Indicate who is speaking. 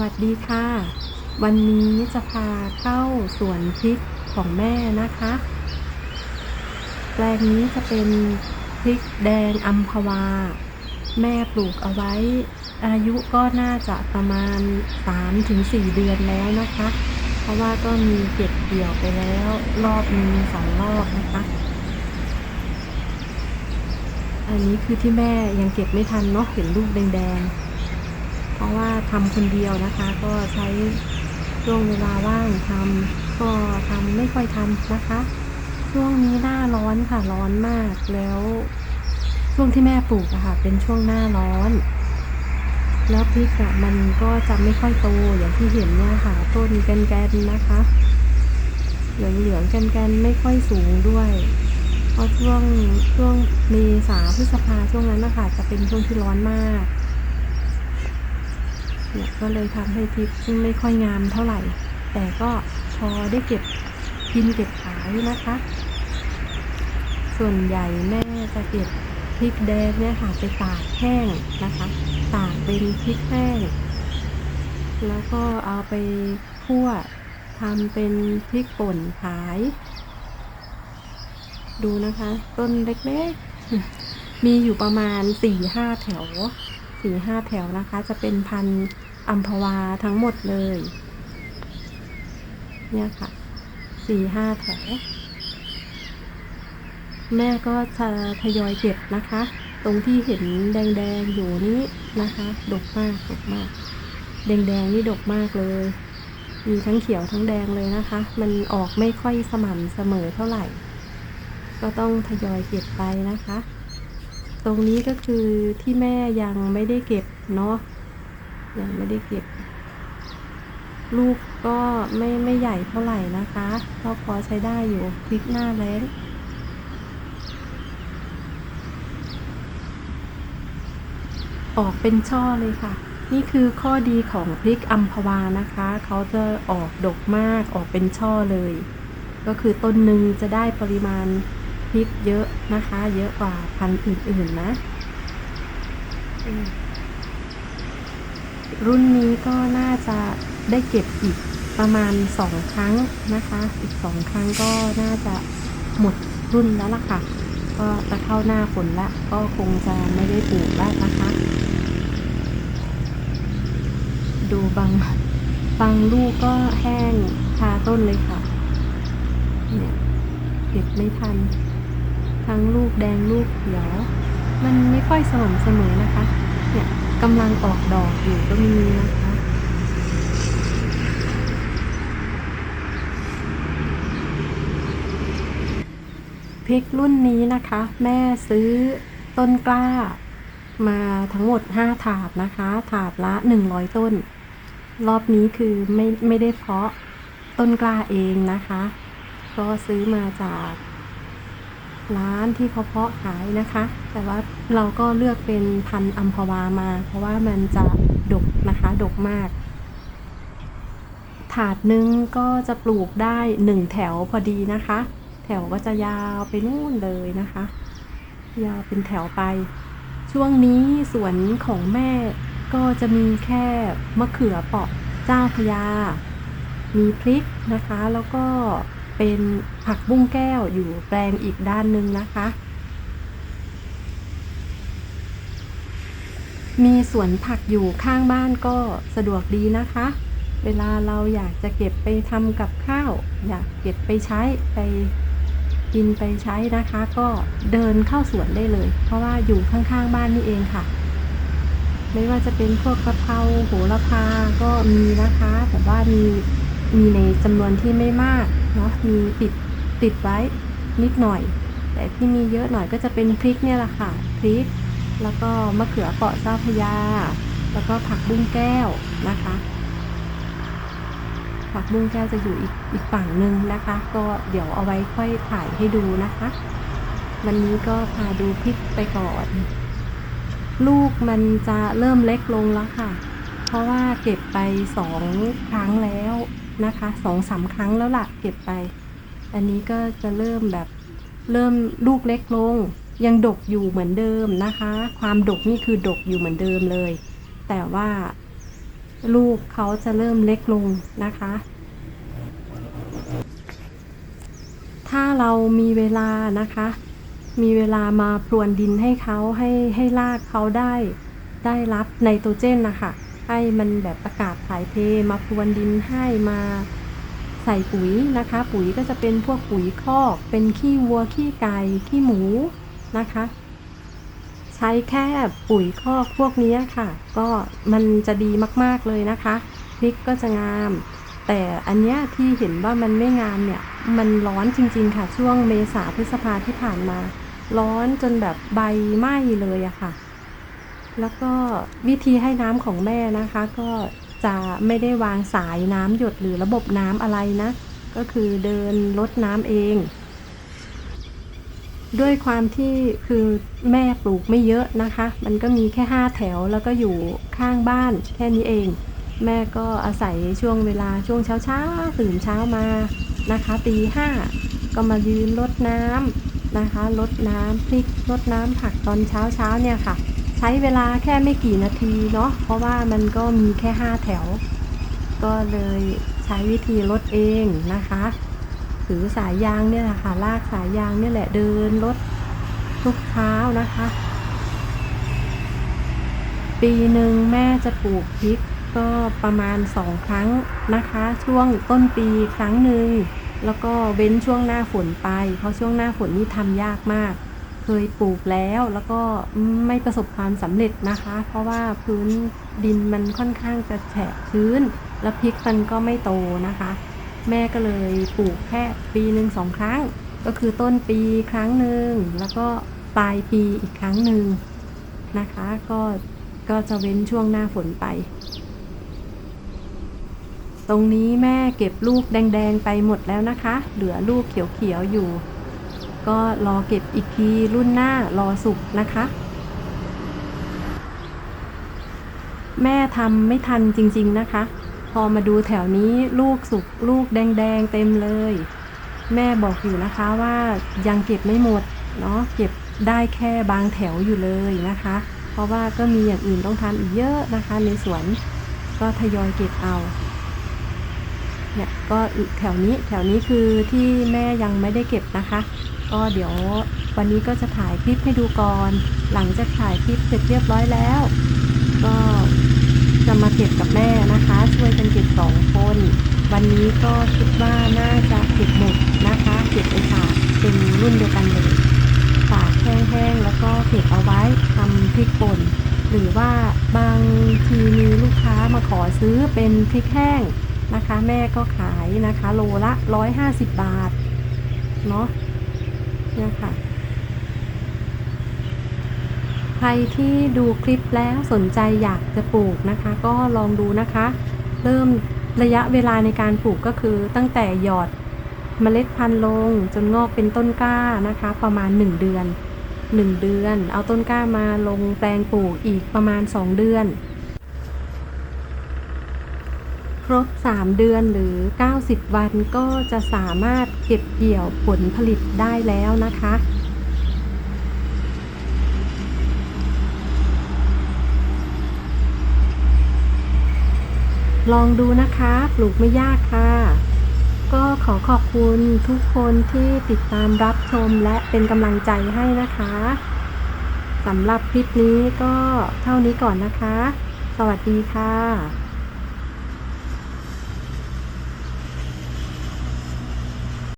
Speaker 1: วัสดีค่ะ วันนี้จะพาเข้าสวนพริกของแม่นะคะ แปลงนี้จะเป็นพริกแดงอัมพวา แม่ปลูกเอาไว้ อายุก็น่าจะประมาณ 3-4 เดือนแล้วนะคะ เพราะว่าก็มีเก็บเกี่ยวไปแล้วรอบนึงสองรอบนะคะ อันนี้คือที่แม่ยังเก็บไม่ทันเนาะเห็นลูกแดงๆ ราะว่าทำคนเดียวนะคะ ก็ใช้ช่วงเวลาว่างทำก็ทำไม่ค่อยทันนะคะ ช่วงนี้หน้าร้อนค่ะร้อนมากแล้ว ช่วงที่แม่ปลูกอะค่ะ เป็นช่วงหน้าร้อน แล้วพริกอะมันก็จะไม่ค่อยโตอย่างที่เห็นเนี่ยค่ะ ต้นแกนๆนะคะ เหลืองๆแกนๆไม่ค่อยสูงด้วยเพราะช่วงช่วงเมษาพฤษภาช่วงนั้นนะคะจะเป็นช่วงที่ร้อนมาก เนี่ยก็เลยทำให้พริกไม่ค่อยงามเท่าไหร่ แต่ก็พอได้เก็บกินเก็บขายนะคะ ส่วนใหญ่แม่จะเก็บพริกแดงเนี่ยค่ะไปตากแห้งนะคะตากเป็นพริกแห้งแล้วก็เอาไปคั่วทำเป็นพริกป่นขาย ดูนะคะ ต้นเล็กๆ มีอยู่ประมาณสี่ห้าแถว สี่ห้าแถวนะคะ จะเป็นพันอัมพวาทั้งหมดเลย เนี่ยค่ะสี่ห้าแถว แม่ก็จะทยอยเก็บนะคะ ตรงที่เห็นแดงๆอยู่นี้นะคะ ดกมากดกมาก แดงๆนี่ดกมากเลย มีทั้งเขียวทั้งแดงเลยนะคะ มันออกไม่ค่อยสม่ำเสมอเท่าไหร่ ก็ต้องทยอยเก็บไปนะคะ ตรงนี้ก็คือที่แม่ยังไม่ได้เก็บเนาะยังไม่ได้เก็บ ลูกก็ไม่ไม่ใหญ่เท่าไหร่นะคะก็พอใช้ได้อยู่พริกหน้าแล้งออกเป็นช่อเลยค่ะ นี่คือข้อดีของพริกอัมพวานะคะ เขาจะออกดกมากออกเป็นช่อเลย ก็คือต้นหนึ่งจะได้ปริมาณพริกเยอะ นะคะ เยอะกว่าพันธุ์อื่นๆนะ รุ่นนี้ก็น่าจะได้เก็บอีกประมาณสองครั้งนะคะ อีกสองครั้งก็น่าจะหมดรุ่นแล้วล่ะค่ะ ก็จะเข้าหน้าฝนละ ก็คงจะไม่ได้ปลูกแล้วนะคะ ดูบางบางลูกก็แห้งคาต้นเลยค่ะ เนี่ยเก็บไม่ทัน ทั้งลูกแดงลูกเขียว มันไม่ค่อยสม่ำเสมอนะคะ เนี่ยกำลังออกดอกอยู่ก็มีนะคะพริกรุ่นนี้นะคะ แม่ซื้อต้นกล้า มาทั้งหมด 5 ถาดนะคะ ถาดละ 100 ต้น รอบนี้คือไม่ไม่ได้เพาะต้นกล้าเองนะคะ ก็ซื้อมาจาก ร้านที่เขาเพาะขายนะคะ แต่ว่าเราก็เลือกเป็นพันธุ์อัมพวามา เพราะว่ามันจะดกนะคะ ดกมาก ถาดหนึงก็จะปลูกได้หนึ่งแถวพอดีนะคะ แถวก็จะยาวไปนู่นเลยนะคะ ยาวเป็นแถวไป ช่วงนี้สวนของแม่ก็จะมีแค่มะเขือเปราะเจ้าพยา มีพริกนะคะ แล้วก็ เป็นผักบุ้งแก้วอยู่แปลงอีกด้านหนึ่งนะคะ มีสวนผักอยู่ข้างบ้านก็สะดวกดีนะคะ เวลาเราอยากจะเก็บไปทำกับข้าว อยากเก็บไปใช้ไปกินไปใช้นะคะ ก็เดินเข้าสวนได้เลย เพราะว่าอยู่ข้างๆบ้านนี่เองค่ะ ไม่ว่าจะเป็นพวกกะเพราโหระพาก็มีนะคะ แต่ว่ามีมีในจำนวนที่ไม่มาก เนาะมีติดติดไว้นิดหน่อย แต่ที่มีเยอะหน่อยก็จะเป็นพริกเนี่ยแหละค่ะพริก แล้วก็มะเขือเปาะเจ้าพยา แล้วก็ผักบุ้งแก้วนะคะ ผักบุ้งแก้วจะอยู่อีกอีกฝั่งหนึ่งนะคะ ก็เดี๋ยวเอาไว้ค่อยถ่ายให้ดูนะคะ วันนี้ก็พาดูพริกไปก่อน ลูกมันจะเริ่มเล็กลงแล้วค่ะ เพราะว่าเก็บไปสองครั้งแล้วนะคะสองสามครั้งแล้วล่ะเก็บไป อันนี้ก็จะเริ่มแบบเริ่มลูกเล็กลง ยังดกอยู่เหมือนเดิมนะคะ ความดกนี่คือดกอยู่เหมือนเดิมเลย แต่ว่าลูกเขาจะเริ่มเล็กลงนะคะ ถ้าเรามีเวลานะคะ มีเวลามาพรวนดินให้เขาให้ให้รากเขาได้ได้รับไนโตรเจนนะคะ ให้มันแบบอากาศถ่ายเทมาพรวนดินให้มาใส่ปุ๋ยนะคะ ปุ๋ยก็จะเป็นพวกปุ๋ยคอกเป็นขี้วัวขี้ไก่ขี้หมูนะคะ ใช้แค่ปุ๋ยคอกพวกนี้ค่ะ ก็มันจะดีมากๆเลยนะคะพริกก็จะงาม แต่อันเนี้ยที่เห็นว่ามันไม่งามเนี่ยมันร้อนจริง ๆ ค่ะช่วงเมษาพฤษภาที่ผ่านมา ร้อนจนแบบใบไหม้เลยอะค่ะ แล้วก็วิธีให้น้ำของแม่นะคะ ก็จะไม่ได้วางสายน้ำหยดหรือระบบน้ำอะไรนะ ก็คือเดินลดน้ำเอง ด้วยความที่คือแม่ปลูกไม่เยอะนะคะ มันก็มีแค่ห้าแถวแล้วก็อยู่ข้างบ้านแค่นี้เอง แม่ก็อาศัยช่วงเวลาช่วงเช้าเช้าตื่นเช้ามานะคะตีห้าก็มายืนรดน้ำนะคะรดน้ำพริกรดน้ำผักตอนเช้าเช้าเนี่ยค่ะ ช้เวลาแค่ไม่กี่นาทีเนาะเพราะว่ามันก็มีแค่ห้าแถว ก็เลยใช้วิธีรดเองนะคะถือสายยางเนี่ยค่ะลากสายยางเนี่ยแหละเดินรดทุกเช้านะคะ ปีหนึ่งแม่จะปลูกพริกก็ประมาณสองครั้งนะคะ ช่วงต้นปีครั้งหนึ่งแล้วก็เว้นช่วงหน้าฝนไป เพราะช่วงหน้าฝนนี่ทำยากมาก เคยปลูกแล้วแล้วก็ไม่ประสบความสำเร็จนะคะ เพราะว่าพื้นดินมันค่อนข้างจะแฉะชื้น แล้วพริกมันก็ไม่โตนะคะ แม่ก็เลยปลูกแค่ปีหนึ่งสองครั้ง ก็คือต้นปีครั้งหนึ่งแล้วก็ปลายปีอีกครั้งหนึ่งนะคะ ก็ก็จะเว้นช่วงหน้าฝนไป ตรงนี้แม่เก็บลูกแดงๆไปหมดแล้วนะคะ เหลือลูกเขียวๆอยู่ ก็รอเก็บอีกทีรุ่นหน้ารอสุกนะคะ แม่ทำไม่ทันจริงๆนะคะ พอมาดูแถวนี้ลูกสุกลูกแดงๆเต็มเลย แม่บอกอยู่นะคะว่ายังเก็บไม่หมดเนาะเก็บได้แค่บางแถวอยู่เลยนะคะ เพราะว่าก็มีอย่างอื่นต้องทำอีกเยอะนะคะ ในสวนก็ทยอยเก็บเอาเนี่ยก็แถวนี้แถวนี้คือที่แม่ยังไม่ได้เก็บนะคะ ก็เดี๋ยววันนี้ก็จะถ่ายคลิปให้ดูก่อน หลังจากถ่ายคลิปเสร็จเรียบร้อยแล้ว ก็จะมาเก็บกับแม่นะคะ ช่วยกันเก็บสองคน วันนี้ก็คิดว่าน่าจะเก็บหมดนะคะเก็บไปฝากเป็นรุ่นเดียวกันเลยฝากแห้งๆแล้วก็เก็บเอาไว้ทำพริกป่น หรือว่าบางทีมีลูกค้ามาขอซื้อเป็นพริกแห้งนะคะ แม่ก็ขายนะคะ โลละ 150 บาทเนาะ เนี่ยค่ะ ใครที่ดูคลิปแล้วสนใจอยากจะปลูกนะคะ ก็ลองดูนะคะ เริ่มระยะเวลาในการปลูกก็คือตั้งแต่หยอดเมล็ดพันธุ์ลงจนงอกเป็นต้นกล้านะคะ ประมาณ 1 เดือน 1 เดือน เอาต้นกล้ามาลงแปลงปลูกอีกประมาณ 2 เดือน ครบ 3 เดือนหรือ 90 วันก็จะสามารถเก็บเกี่ยวผลผลิตได้แล้วนะคะ ลองดูนะคะ ปลูกไม่ยากค่ะ ก็ขอขอบคุณทุกคนที่ติดตามรับชมและเป็นกำลังใจให้นะคะสำหรับคลิปนี้ก็เท่านี้ก่อนนะคะ สวัสดีค่ะ